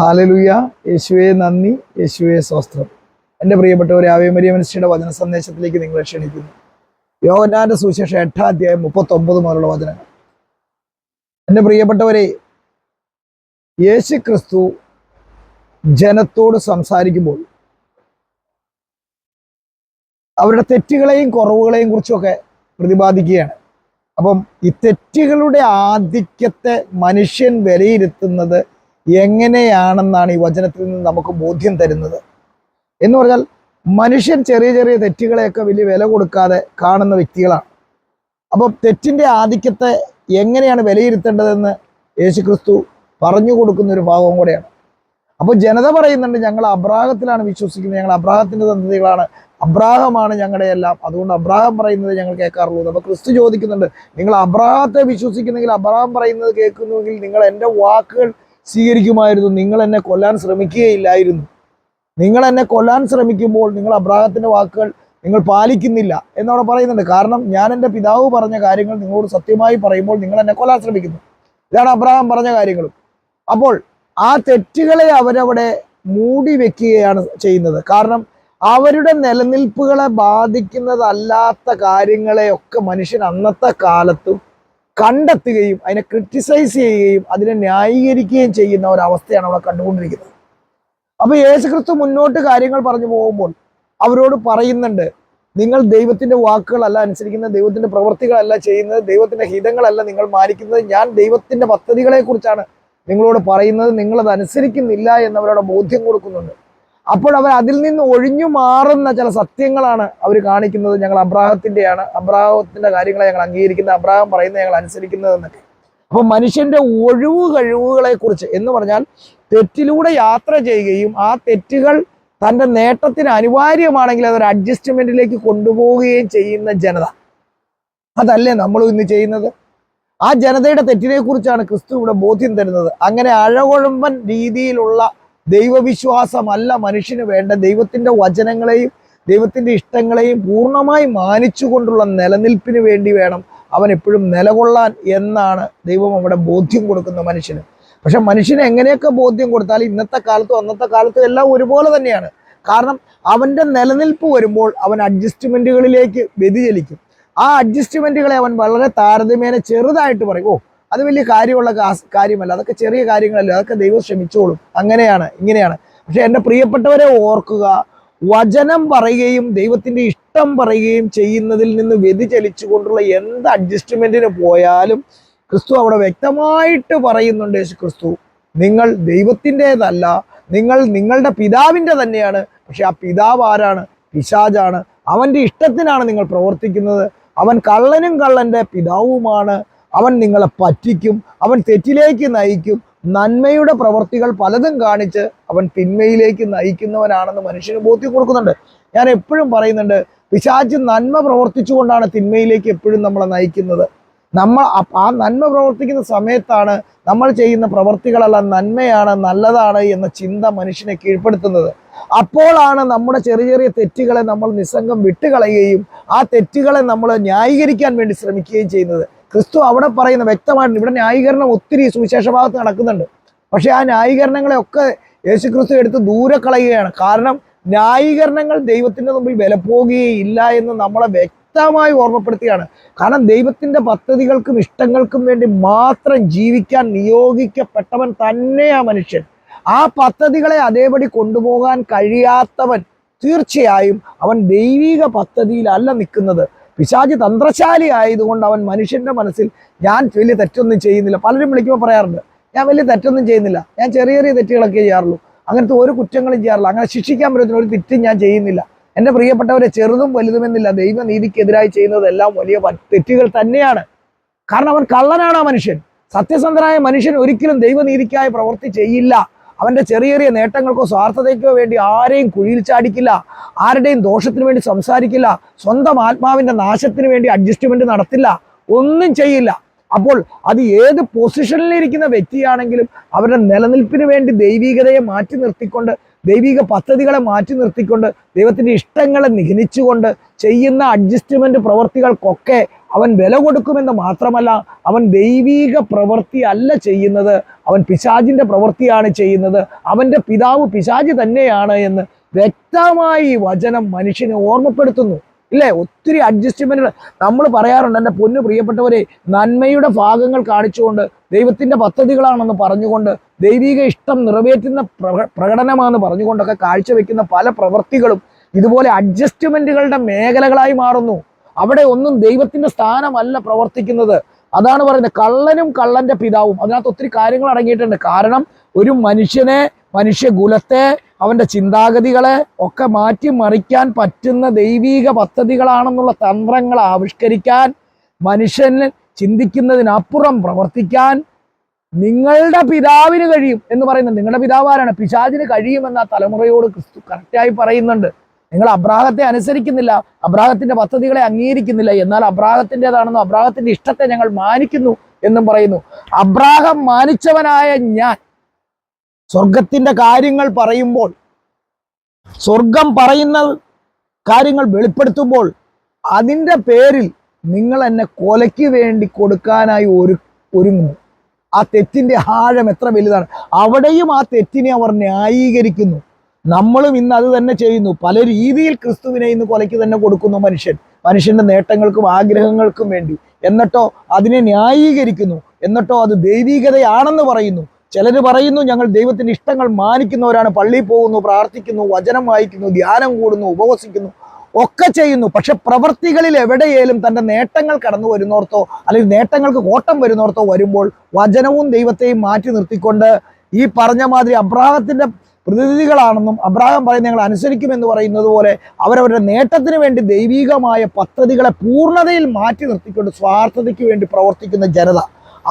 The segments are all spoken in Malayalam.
ഹാലലുയ. യേശുവെ നന്ദി യേശുവെ സ്വസ്ത്രം എന്റെ പ്രിയപ്പെട്ടവരെ ആവേമരിയ മനുഷ്യയുടെ വചന സന്ദേശത്തിലേക്ക് നിങ്ങളെ ക്ഷണിക്കുന്നു. യോഗനാന്റെ സുവിശേഷം എട്ടാം അധ്യായം മുപ്പത്തൊമ്പത് മുതലുള്ള വചനങ്ങൾ. എന്റെ പ്രിയപ്പെട്ടവരെ യേശു ക്രിസ്തു ജനത്തോട് സംസാരിക്കുമ്പോൾ അവരുടെ തെറ്റുകളെയും കുറവുകളെയും കുറിച്ചൊക്കെ പ്രതിപാദിക്കുകയാണ്. അപ്പം ഈ തെറ്റുകളുടെ ആധിക്യത്തെ മനുഷ്യൻ വിലയിരുത്തുന്നത് എങ്ങനെയാണെന്നാണ് ഈ വചനത്തിൽ നിന്ന് നമുക്ക് ബോധ്യം തരുന്നത്? എന്ന് പറഞ്ഞാൽ മനുഷ്യൻ ചെറിയ ചെറിയ തെറ്റുകളെയൊക്കെ വലിയ വില കൊടുക്കാതെ കാണുന്ന വ്യക്തികളാണ്. അപ്പം തെറ്റിന്റെ ആധിക്യത്തെ എങ്ങനെയാണ് വിലയിരുത്തേണ്ടതെന്ന് യേശു ക്രിസ്തു പറഞ്ഞു കൊടുക്കുന്ന ഒരു ഭാഗവും കൂടെയാണ്. അപ്പോൾ ജനത പറയുന്നുണ്ട് ഞങ്ങൾ അബ്രാഹത്തിലാണ് വിശ്വസിക്കുന്നത് ഞങ്ങൾ അബ്രാഹത്തിന്റെ സന്തതികളാണ് അബ്രാഹമാണ് ഞങ്ങളുടെ എല്ലാം. അതുകൊണ്ട് അബ്രാഹം പറയുന്നത് ഞങ്ങൾ കേൾക്കാറുള്ളൂ. അപ്പോൾ ക്രിസ്തു ചോദിക്കുന്നുണ്ട് നിങ്ങൾ അബ്രാഹത്തെ വിശ്വസിക്കുന്നെങ്കിൽ അബ്രാഹം പറയുന്നത് കേൾക്കുന്നുവെങ്കിൽ നിങ്ങൾ എന്റെ വാക്കുകൾ സ്വീകരിക്കുമായിരുന്നു. നിങ്ങൾ എന്നെ കൊല്ലാൻ ശ്രമിക്കുകയില്ലായിരുന്നു. നിങ്ങൾ എന്നെ കൊല്ലാൻ ശ്രമിക്കുമ്പോൾ നിങ്ങൾ അബ്രാഹത്തിന്റെ വാക്കുകൾ നിങ്ങൾ പാലിക്കുന്നില്ല എന്നവിടെ പറയുന്നുണ്ട് കാരണം ഞാൻ എന്റെ പിതാവ് പറഞ്ഞ കാര്യങ്ങൾ നിങ്ങളോട് സത്യമായി പറയുമ്പോൾ നിങ്ങൾ എന്നെ കൊല്ലാൻ ശ്രമിക്കുന്നു. ഇതാണ് അബ്രാഹാം പറഞ്ഞ കാര്യങ്ങളും. അപ്പോൾ ആ തെറ്റുകളെ അവരവിടെ മൂടി വെക്കുകയാണ് ചെയ്യുന്നത്. കാരണം അവരുടെ നിലനിൽപ്പുകളെ ബാധിക്കുന്നതല്ലാത്ത കാര്യങ്ങളെയൊക്കെ മനുഷ്യൻ അന്നത്തെ കാലത്തും കണ്ടെത്തുകയും അതിനെ ക്രിട്ടിസൈസ് ചെയ്യുകയും അതിനെ ന്യായീകരിക്കുകയും ചെയ്യുന്ന ഒരവസ്ഥയാണ് അവിടെ കണ്ടുകൊണ്ടിരിക്കുന്നത്. അപ്പൊ യേശുക്രിസ്തു മുന്നോട്ട് കാര്യങ്ങൾ പറഞ്ഞു പോകുമ്പോൾ അവരോട് പറയുന്നുണ്ട് നിങ്ങൾ ദൈവത്തിന്റെ വാക്കുകളല്ല അനുസരിക്കുന്നത് ദൈവത്തിന്റെ പ്രവൃത്തികളല്ല ചെയ്യുന്നത് ദൈവത്തിന്റെ ഹിതങ്ങളല്ല നിങ്ങൾ മാനിക്കുന്നത്. ഞാൻ ദൈവത്തിന്റെ പദ്ധതികളെ കുറിച്ചാണ് നിങ്ങളോട് പറയുന്നത്. നിങ്ങളത് അനുസരിക്കുന്നില്ല എന്നവരോട് ബോധ്യം കൊടുക്കുന്നുണ്ട്. അപ്പോൾ അവർ അതിൽ നിന്ന് ഒഴിഞ്ഞു മാറുന്ന ചില സത്യങ്ങളാണ് അവർ കാണിക്കുന്നത്. ഞങ്ങൾ അബ്രാഹത്തിന്റെയാണ് അബ്രാഹത്തിന്റെ കാര്യങ്ങളെ ഞങ്ങൾ അംഗീകരിക്കുന്നത്. അബ്രാഹം പറയുന്നത് ഞങ്ങൾ അനുസരിക്കുന്നതെന്നൊക്കെ. എന്നൊക്കെ അപ്പൊ മനുഷ്യന്റെ ഒഴിവ് കഴിവുകളെ കുറിച്ച് എന്ന് പറഞ്ഞാൽ തെറ്റിലൂടെ യാത്ര ചെയ്യുകയും ആ തെറ്റുകൾ തന്റെ നേട്ടത്തിന് അനിവാര്യമാണെങ്കിൽ അതൊരു അഡ്ജസ്റ്റ്മെന്റിലേക്ക് കൊണ്ടുപോവുകയും ചെയ്യുന്ന ജനത. അതല്ലേ നമ്മൾ ഇന്ന് ചെയ്യുന്നത്? ആ ജനതയുടെ തെറ്റിനെ കുറിച്ചാണ് ക്രിസ്തു ഇവിടെ ബോധ്യം തരുന്നത്. അങ്ങനെ അഴകൊഴുമ്പൻ രീതിയിലുള്ള ദൈവവിശ്വാസമല്ല മനുഷ്യന് വേണ്ട. ദൈവത്തിന്റെ വചനങ്ങളെയും ദൈവത്തിന്റെ ഇഷ്ടങ്ങളെയും പൂർണമായി മാനിച്ചുകൊണ്ടുള്ള നിലനിൽപ്പിന് വേണ്ടി വേണം അവൻ എപ്പോഴും നിലകൊള്ളാൻ എന്നാണ് ദൈവം അവിടെ ബോധ്യം കൊടുക്കുന്ന മനുഷ്യന്. പക്ഷെ മനുഷ്യന് എങ്ങനെയൊക്കെ ബോധ്യം കൊടുത്താൽ ഇന്നത്തെ കാലത്തും അന്നത്തെ കാലത്തും എല്ലാം ഒരുപോലെ തന്നെയാണ്. കാരണം അവന്റെ നിലനിൽപ്പ് വരുമ്പോൾ അവൻ അഡ്ജസ്റ്റ്മെന്റുകളിലേക്ക് വ്യതിചലിക്കും. ആ അഡ്ജസ്റ്റ്മെന്റുകളെ അവൻ വളരെ താരതമ്യേന ചെറുതായിട്ട് പറയും. ഓ അത് വലിയ കാര്യമുള്ള കാര്യമല്ല. അതൊക്കെ ചെറിയ കാര്യങ്ങളല്ല. അതൊക്കെ ദൈവം ക്ഷമിച്ചോളും അങ്ങനെയാണ് ഇങ്ങനെയാണ്. പക്ഷെ എന്റെ പ്രിയപ്പെട്ടവരെ ഓർക്കുക വചനം പറയുകയും ദൈവത്തിന്റെ ഇഷ്ടം പറയുകയും ചെയ്യുന്നതിൽ നിന്ന് വ്യതിചലിച്ചുകൊണ്ടുള്ള എന്ത് അഡ്ജസ്റ്റ്മെന്റിന് പോയാലും ക്രിസ്തു അവിടെ വ്യക്തമായിട്ട് പറയുന്നുണ്ട് യേശു ക്രിസ്തു നിങ്ങൾ ദൈവത്തിന്റെതല്ല നിങ്ങൾ നിങ്ങളുടെ പിതാവിന്റെ തന്നെയാണ്. പക്ഷെ ആ പിതാവ് ആരാണ്? പിശാജാണ് അവന്റെ ഇഷ്ടത്തിനാണ് നിങ്ങൾ പ്രവർത്തിക്കുന്നത്. അവൻ കള്ളനും കള്ളന്റെ പിതാവുമാണ്. അവൻ നിങ്ങളെ പറ്റിക്കും അവൻ തെറ്റിലേക്ക് നയിക്കും. നന്മയുടെ പ്രവർത്തികൾ പലതും കാണിച്ച് അവൻ തിന്മയിലേക്ക് നയിക്കുന്നവനാണെന്ന് മനുഷ്യന് ബോധ്യം കൊടുക്കുന്നുണ്ട്. ഞാൻ എപ്പോഴും പറയുന്നുണ്ട് പിശാച്ച് നന്മ പ്രവർത്തിച്ചുകൊണ്ടാണ് തിന്മയിലേക്ക് എപ്പോഴും നമ്മളെ നയിക്കുന്നത്. നമ്മൾ ആ നന്മ പ്രവർത്തിക്കുന്ന സമയത്താണ് നമ്മൾ ചെയ്യുന്ന പ്രവർത്തികളെല്ലാം നന്മയാണ് നല്ലതാണ് എന്ന ചിന്ത മനുഷ്യനെ കീഴ്പ്പെടുത്തുന്നത്. അപ്പോഴാണ് നമ്മുടെ ചെറിയ ചെറിയ തെറ്റുകളെ നമ്മൾ നിസ്സംഗം വിട്ടുകളയുകയും ആ തെറ്റുകളെ നമ്മൾ ന്യായീകരിക്കാൻ വേണ്ടി ശ്രമിക്കുകയും ചെയ്യുന്നത്. ക്രിസ്തു അവിടെ പറയുന്ന വ്യക്തമായിട്ട് ഇവിടെ ന്യായീകരണം ഒത്തിരി സുവിശേഷ ഭാഗത്ത് നടക്കുന്നുണ്ട്. പക്ഷേ ആ ന്യായീകരണങ്ങളെയൊക്കെ യേശു ക്രിസ്തു എടുത്ത് ദൂരെ കളയുകയാണ്. കാരണം ന്യായീകരണങ്ങൾ ദൈവത്തിന്റെ മുമ്പിൽ വിലപ്പോകുകയില്ല എന്ന് നമ്മളെ വ്യക്തമായി ഓർമ്മപ്പെടുത്തുകയാണ്. കാരണം ദൈവത്തിന്റെ പദ്ധതികൾക്കും ഇഷ്ടങ്ങൾക്കും വേണ്ടി മാത്രം ജീവിക്കാൻ നിയോഗിക്കപ്പെട്ടവൻ തന്നെയാ മനുഷ്യൻ. ആ പദ്ധതികളെ അതേപടി കൊണ്ടുപോകാൻ കഴിയാത്തവൻ തീർച്ചയായും അവൻ ദൈവിക പദ്ധതിയിലല്ല നിൽക്കുന്നത്. പിശാചി തന്ത്രശാലി ആയതുകൊണ്ട് അവൻ മനുഷ്യന്റെ മനസ്സിൽ ഞാൻ വലിയ തെറ്റൊന്നും ചെയ്യുന്നില്ല. പലരും വിളിക്കുമ്പോൾ പറയാറുണ്ട് ഞാൻ വലിയ തെറ്റൊന്നും ചെയ്യുന്നില്ല. ഞാൻ ചെറിയ ചെറിയ തെറ്റുകളൊക്കെ ചെയ്യാറുള്ളൂ. അങ്ങനത്തെ ഒരു കുറ്റങ്ങളും ചെയ്യാറില്ല. അങ്ങനെ ശിക്ഷിക്കാൻ പറ്റുന്ന ഒരു തെറ്റും ഞാൻ ചെയ്യുന്നില്ല. എന്റെ പ്രിയപ്പെട്ടവരെ ചെറുതും വലുതുമെന്നില്ല. ദൈവനീതിക്കെതിരായി ചെയ്യുന്നതെല്ലാം വലിയ തെറ്റുകൾ തന്നെയാണ്. കാരണം അവൻ കള്ളനാണ് ആ മനുഷ്യൻ. സത്യസന്ധനായ മനുഷ്യൻ ഒരിക്കലും ദൈവനീതിക്കായി പ്രവൃത്തി ചെയ്യില്ല. അവന്റെ ചെറിയ ചെറിയ നേട്ടങ്ങൾക്കോ സ്വാർത്ഥതയ്ക്കോ വേണ്ടി ആരെയും കുഴിയിൽ ചാടിക്കില്ല ആരുടെയും ദോഷത്തിന് വേണ്ടി സംസാരിക്കില്ല സ്വന്തം ആത്മാവിന്റെ നാശത്തിന് വേണ്ടി അഡ്ജസ്റ്റ്മെന്റ് നടത്തില്ല ഒന്നും ചെയ്യില്ല. അപ്പോൾ അത് ഏത് പൊസിഷനിലിരിക്കുന്ന വ്യക്തിയാണെങ്കിലും അവരുടെ നിലനിൽപ്പിന് വേണ്ടി ദൈവികതയെ മാറ്റി നിർത്തിക്കൊണ്ട് ദൈവിക പദ്ധതികളെ മാറ്റി നിർത്തിക്കൊണ്ട് ദൈവത്തിന്റെ ഇഷ്ടങ്ങളെ നിഘനിച്ചുകൊണ്ട് ചെയ്യുന്ന അഡ്ജസ്റ്റ്മെന്റ് പ്രവർത്തികൾക്കൊക്കെ അവൻ വില കൊടുക്കുമെന്ന് മാത്രമല്ല അവൻ ദൈവീക പ്രവൃത്തി അല്ല ചെയ്യുന്നത്. അവൻ പിശാചിന്റെ പ്രവൃത്തിയാണ് ചെയ്യുന്നത്. അവന്റെ പിതാവ് പിശാചി തന്നെയാണ് എന്ന് വ്യക്തമായി വചനം മനുഷ്യനെ ഓർമ്മപ്പെടുത്തുന്നു. ഇല്ലേ? ഒത്തിരി അഡ്ജസ്റ്റ്മെന്റുകൾ നമ്മൾ പറയാറുണ്ട് എന്റെ പൊന്നു പ്രിയപ്പെട്ടവരെ നന്മയുടെ ഭാഗങ്ങൾ കാണിച്ചുകൊണ്ട് ദൈവത്തിന്റെ പദ്ധതികളാണെന്ന് പറഞ്ഞുകൊണ്ട് ദൈവിക ഇഷ്ടം നിറവേറ്റുന്ന പ്രക- പ്രകടനമാണെന്ന് പറഞ്ഞുകൊണ്ടൊക്കെ കാഴ്ചവെക്കുന്ന പല പ്രവൃത്തികളും ഇതുപോലെ അഡ്ജസ്റ്റ്മെന്റുകളുടെ മേഖലകളായി മാറുന്നു. അവിടെ ഒന്നും ദൈവത്തിന്റെ സ്ഥാനമല്ല പ്രവർത്തിക്കുന്നത്. അതാണ് പറയുന്നത് കള്ളനും കള്ളന്റെ പിതാവും. അതിനകത്ത് ഒത്തിരി കാര്യങ്ങൾ അടങ്ങിയിട്ടുണ്ട്. കാരണം ഒരു മനുഷ്യനെ മനുഷ്യകുലത്തെ അവന്റെ ചിന്താഗതികളെ ഒക്കെ മാറ്റി മറിക്കാൻ പറ്റുന്ന ദൈവീക പദ്ധതികളാണെന്നുള്ള തന്ത്രങ്ങൾ ആവിഷ്കരിക്കാൻ മനുഷ്യന് ചിന്തിക്കുന്നതിനപ്പുറം പ്രവർത്തിക്കാൻ നിങ്ങളുടെ പിതാവിന് കഴിയും എന്ന് പറയുന്നത്. നിങ്ങളുടെ പിതാവ് ആരാണ്? പിശാചിന് കഴിയുമെന്ന് ആ തലമുറയോട് ക്രിസ്തു കറക്റ്റായി പറയുന്നുണ്ട്. നിങ്ങൾ അബ്രാഹത്തെ അനുസരിക്കുന്നില്ല അബ്രാഹത്തിന്റെ പദ്ധതികളെ അംഗീകരിക്കുന്നില്ല എന്നാൽ അബ്രാഹത്തിന്റെതാണെന്നും അബ്രാഹത്തിന്റെ ഇഷ്ടത്തെ ഞങ്ങൾ മാനിക്കുന്നു എന്നും പറയുന്നു. അബ്രാഹം മാനിച്ചവനായ ഞാൻ സ്വർഗത്തിന്റെ കാര്യങ്ങൾ പറയുമ്പോൾ സ്വർഗം പറയുന്ന കാര്യങ്ങൾ വെളിപ്പെടുത്തുമ്പോൾ അതിന്റെ പേരിൽ നിങ്ങൾ എന്നെ കൊലയ്ക്ക് വേണ്ടി കൊടുക്കാനായി ഒരു ഒരുങ്ങുന്നു. ആ തെറ്റിന്റെ ആഴം എത്ര വലുതാണ്. അവിടെയും ആ തെറ്റിനെ അവർ ന്യായീകരിക്കുന്നു. നമ്മളും ഇന്ന് അത് തന്നെ ചെയ്യുന്നു. പല രീതിയിൽ ക്രിസ്തുവിനെ ഇന്ന് കൊലയ്ക്ക് തന്നെ കൊടുക്കുന്നു മനുഷ്യൻ. മനുഷ്യന്റെ നേട്ടങ്ങൾക്കും ആഗ്രഹങ്ങൾക്കും വേണ്ടി. എന്നിട്ടോ അതിനെ ന്യായീകരിക്കുന്നു. എന്നിട്ടോ അത് ദൈവീകതയാണെന്ന് പറയുന്നു. ചിലർ പറയുന്നു ഞങ്ങൾ ദൈവത്തിന്റെ ഇഷ്ടങ്ങൾ മാനിക്കുന്നവരാണ്. പള്ളിയിൽ പോകുന്നു പ്രാർത്ഥിക്കുന്നു വചനം വായിക്കുന്നു ധ്യാനം കൂടുന്നു ഉപവസിക്കുന്നു ഒക്കെ ചെയ്യുന്നു. പക്ഷെ പ്രവൃത്തികളിൽ എവിടെയേലും തന്റെ നേട്ടങ്ങൾ കടന്നു വരുന്നോർത്തോ അല്ലെങ്കിൽ നേട്ടങ്ങൾക്ക് കോട്ടം വരുന്നോർത്തോ വരുമ്പോൾ വചനവും ദൈവത്തെയും മാറ്റി നിർത്തിക്കൊണ്ട് ഈ പറഞ്ഞ മാതിരി അബ്രാഹത്തിന്റെ പ്രതിനിധികളാണെന്നും അബ്രാഹം പറയുന്ന ഞങ്ങൾ അനുസരിക്കുമെന്ന് പറയുന്നത് പോലെ അവരവരുടെ നേട്ടത്തിന് വേണ്ടി ദൈവികമായ പദ്ധതികളെ പൂർണതയിൽ മാറ്റി നിർത്തിക്കൊണ്ട് സ്വാർത്ഥതയ്ക്ക് വേണ്ടി പ്രവർത്തിക്കുന്ന ജനത.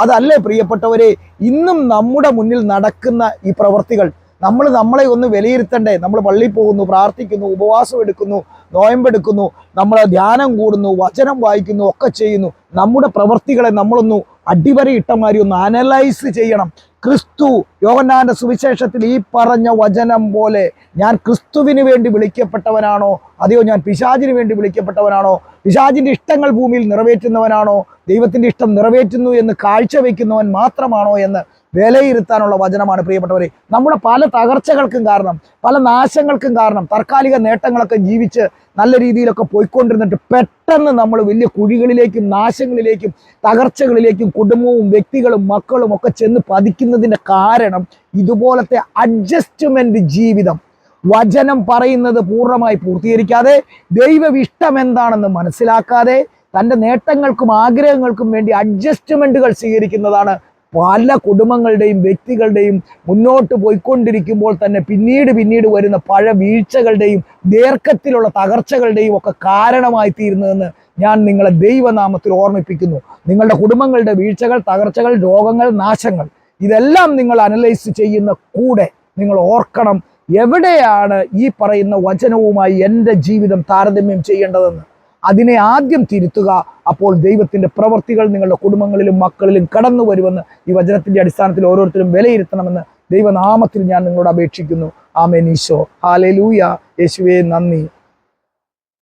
അതല്ലേ പ്രിയപ്പെട്ടവരെ ഇന്നും നമ്മുടെ മുന്നിൽ നടക്കുന്ന ഈ പ്രവർത്തികൾ. നമ്മൾ നമ്മളെ ഒന്ന് വിലയിരുത്തണ്ടേ. നമ്മൾ പള്ളിയിൽ പോകുന്നു പ്രാർത്ഥിക്കുന്നു ഉപവാസം എടുക്കുന്നു നോയമ്പെടുക്കുന്നു നമ്മൾ ധ്യാനം കൂടുന്നു വചനം വായിക്കുന്നു ഒക്കെ ചെയ്യുന്നു. നമ്മുടെ പ്രവർത്തികളെ നമ്മളൊന്ന് അടിവരയിട്ട ഇട്ടമാരി ഒന്ന് അനലൈസ് ചെയ്യണം. ക്രിസ്തു യോഹന്നാന്റെ സുവിശേഷത്തിൽ ഈ പറഞ്ഞ വചനം പോലെ ഞാൻ ക്രിസ്തുവിന് വേണ്ടി വിളിക്കപ്പെട്ടവനാണോ? അതെയോ ഞാൻ പിശാചിന് വേണ്ടി വിളിക്കപ്പെട്ടവനാണോ? പിശാചിന്റെ ഇഷ്ടങ്ങൾ ഭൂമിയിൽ നിറവേറ്റുന്നവനാണോ? ദൈവത്തിന്റെ ഇഷ്ടം നിറവേറ്റുന്നു എന്ന് കാഴ്ചവെക്കുന്നവൻ മാത്രമാണോ എന്ന് വിലയിരുത്താനുള്ള വചനമാണ് പ്രിയപ്പെട്ടവരെ. നമ്മുടെ പല തകർച്ചകൾക്കും കാരണം പല നാശങ്ങൾക്കും കാരണം താൽക്കാലിക നേട്ടങ്ങളൊക്കെ ജീവിച്ച് നല്ല രീതിയിലൊക്കെ പോയിക്കൊണ്ടിരുന്നിട്ട് പെട്ടെന്ന് നമ്മൾ വലിയ കുഴികളിലേക്കും നാശങ്ങളിലേക്കും തകർച്ചകളിലേക്കും കുടുംബവും വ്യക്തികളും മക്കളും ഒക്കെ ചെന്ന് പതിക്കുന്നതിന്റെ കാരണം ഇതുപോലത്തെ അഡ്ജസ്റ്റ്മെന്റ് ജീവിതം. വചനം പറയുന്നത് പൂർണമായി പൂർത്തീകരിക്കാതെ ദൈവവിഷ്ടം എന്താണെന്ന് മനസ്സിലാക്കാതെ തന്റെ നേട്ടങ്ങൾക്കും ആഗ്രഹങ്ങൾക്കും വേണ്ടി അഡ്ജസ്റ്റ്മെന്റുകൾ സ്വീകരിക്കുന്നതാണ് പല കുടുംബങ്ങളുടെയും വ്യക്തികളുടെയും മുന്നോട്ട് പോയിക്കൊണ്ടിരിക്കുമ്പോൾ തന്നെ പിന്നീട് പിന്നീട് വരുന്ന പഴ വീഴ്ചകളുടെയും ദീർഘത്തിലുള്ള തകർച്ചകളുടെയും ഒക്കെ കാരണമായി തീരുന്നതെന്ന് ഞാൻ നിങ്ങളെ ദൈവനാമത്തിൽ ഓർമ്മിപ്പിക്കുന്നു. നിങ്ങളുടെ കുടുംബങ്ങളുടെ വീഴ്ചകൾ തകർച്ചകൾ രോഗങ്ങൾ നാശങ്ങൾ ഇതെല്ലാം നിങ്ങൾ അനലൈസ് ചെയ്യുന്ന കൂടെ നിങ്ങൾ ഓർക്കണം എവിടെയാണ് ഈ പറയുന്ന വചനവുമായി എന്റെ ജീവിതം താരതമ്യം ചെയ്യേണ്ടതെന്ന്. അതിനെ ആദ്യം തിരുത്തുക. അപ്പോൾ ദൈവത്തിന്റെ പ്രവൃത്തികൾ നിങ്ങളുടെ കുടുംബങ്ങളിലും മക്കളിലും കടന്നു വരുമെന്ന് ഈ വചനത്തിന്റെ അടിസ്ഥാനത്തിൽ ഓരോരുത്തരും വിലയിരുത്തണമെന്ന് ദൈവനാമത്തിൽ ഞാൻ നിങ്ങളോട് അപേക്ഷിക്കുന്നു. ആമേനീശോ ഈശോ. ഹാലേ ലൂയ യേശുവേ നന്ദി.